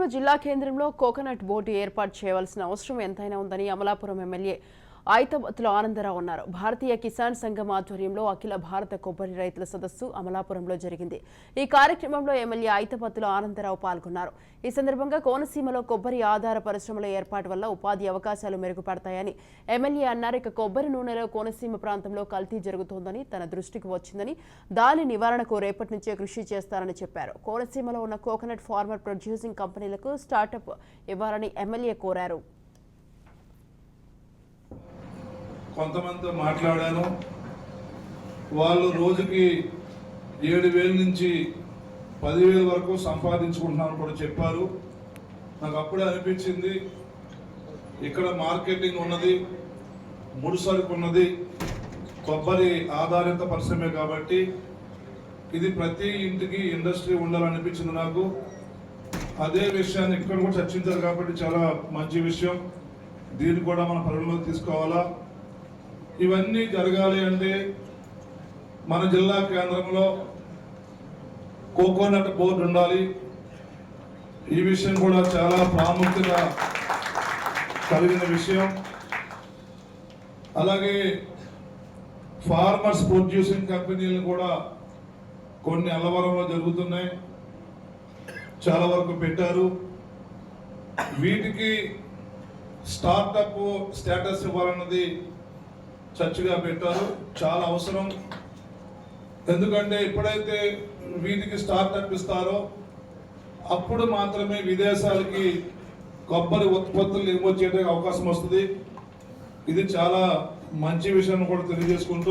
కోనసీమ జిల్లా కేంద్రంలో coconut board ఏర్పాటు చేయవలసిన అవసరం ఎంతైనా ఉందని అమలాపురం ఎమ్మెల్యే ఐతబత్తుల ఆనందరావు అన్నారు. భారతీయ కిసాన్ సంఘం ఆధ్వర్యంలో అఖిల భారత కొబ్బరి రైతుల సదస్సు అమలాపురంలో జరిగింది. ఈ కార్యక్రమంలో ఎమ్మెల్యే ఐతబత్తుల ఆనందరావు పాల్గొన్నారు. ఈ సందర్భంగా కోనసీమలో కొబ్బరి ఆధార పరిశ్రమల ఏర్పాటు వల్ల ఉపాధి అవకాశాలు మెరుగుపడతాయని ఎమ్మెల్యే అన్నారు. ఇక కొబ్బరి నూనెలో కోనసీమ ప్రాంతంలో కల్తీ జరుగుతోందని తన దృష్టికి వచ్చిందని దాని నివారణకు రేపటి నుంచే కృషి చేస్తారని చెప్పారు. కోనసీమలో ఉన్న కోకోనట్ ఫార్మర్ ప్రొడ్యూసింగ్ కంపెనీలకు స్టార్టప్ ఇవ్వాలని ఎమ్మెల్యే కోరారు. కొంతమందితో మాట్లాడాను. వాళ్ళు రోజుకి ఏడు వేల నుంచి పదివేల వరకు సంపాదించుకుంటున్నాను కూడా చెప్పారు. నాకు అప్పుడే అనిపించింది ఇక్కడ మార్కెటింగ్ ఉన్నది ముడిసరుకు ఉన్నది కొబ్బరి ఆధారిత పరిశ్రమే కాబట్టి ఇది ప్రతి ఇంటికి ఇండస్ట్రీ ఉండాలనిపించింది నాకు. అదే విషయాన్ని ఇక్కడ కూడా చర్చించారు కాబట్టి చాలా మంచి విషయం. దీన్ని కూడా మన పరిగణలోకి తీసుకోవాలా? ఇవన్నీ జరగాలి అంటే మన జిల్లా కేంద్రంలో కోకోనట్ బోర్డు ఉండాలి. ఈ విషయం కూడా చాలా ప్రాముఖ్యత కలిగిన విషయం. అలాగే ఫార్మర్స్ ప్రొడ్యూసింగ్ కంపెనీలు కూడా కొన్ని అలవరంలో జరుగుతున్నాయి. చాలా వరకు పెట్టారు. వీటికి స్టార్టప్ స్టేటస్ ఇవ్వాలన్నది చర్చిగా పెట్టారు. చాలా అవసరం. ఎందుకంటే ఎప్పుడైతే వీటికి స్టార్ ఇస్తారో అప్పుడు మాత్రమే విదేశాలకి కొబ్బరి ఉత్పత్తులు ఎగుమతి చేయడానికి అవకాశం వస్తుంది. ఇది చాలా మంచి విషయం కూడా తెలియజేసుకుంటూ